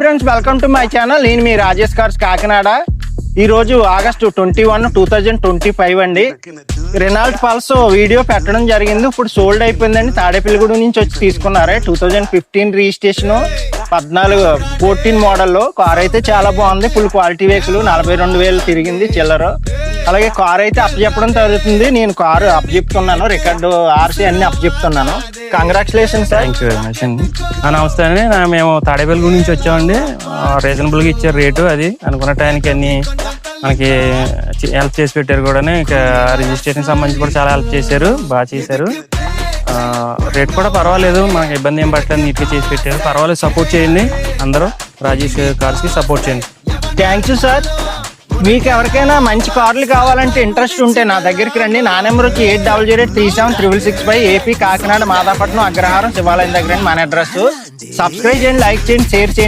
Friends welcome to my channel నేను మీ Rajesh cars Kakinada. ఈరోజు August twenty one two thousand twenty five అండి. Renault Pulse video పెట్టడం జరిగింది. ఇప్పుడు సోల్డ్ అయిపోయిందండి. తాడేపల్లిగూడెం నుంచి వచ్చి తీసుకున్నారే. టూ థౌజండ్ ఫిఫ్టీన్ రిజిస్ట్రేషన్ పద్నాలుగు ఫోర్టీన్ మోడల్లో కార్ అయితే చాలా బాగుంది. ఫుల్ క్వాలిటీ వెహికల్ నలభై రెండు వేలు తిరిగింది చిల్లర. అలాగే కార్ అయితే అప్ చెప్పడం జరుగుతుంది. నేను కారు అప్ చెప్తున్నాను రికార్డు ఆర్సీ అన్ని అప్ చెప్తున్నాను congratulation sir thank you very much అండి నమస్తే అండి. మేము తాడేపల్లి నుంచి వచ్చామండి. రీజనబుల్గా ఇచ్చారు రేటు అది. అనుకున్న టైంకి అన్ని మనకి హెల్ప్ చేసి పెట్టారు కూడా ఇక రిజిస్ట్రేషన్ సంబంధించి కూడా చాలా హెల్ప్ చేశారు. బాగా చేశారు. రేట్ కూడా పర్వాలేదు. మనకి ఇబ్బంది ఏం పట్టలేదు నీట్గా చేసి పెట్టారు. పర్వాలేదు. సపోర్ట్ చేయండి. అందరూ రాజేష్ కార్స్కి సపోర్ట్ చేయండి. థ్యాంక్ యూ సార్ మీకు ఎవరికైనా మంచి కార్లు కావాలంటే ఇంట్రెస్ట్ ఉంటే నా దగ్గరికి రండి. నా నెంబర్ వచ్చి eight double zero three seven triple six five AP Kakinada Madapatnam Agraharam శివాలయం దగ్గర మన అడ్రస్. సబ్స్క్రైబ్ చేయండి లైక్ చేయండి షేర్ చేయండి.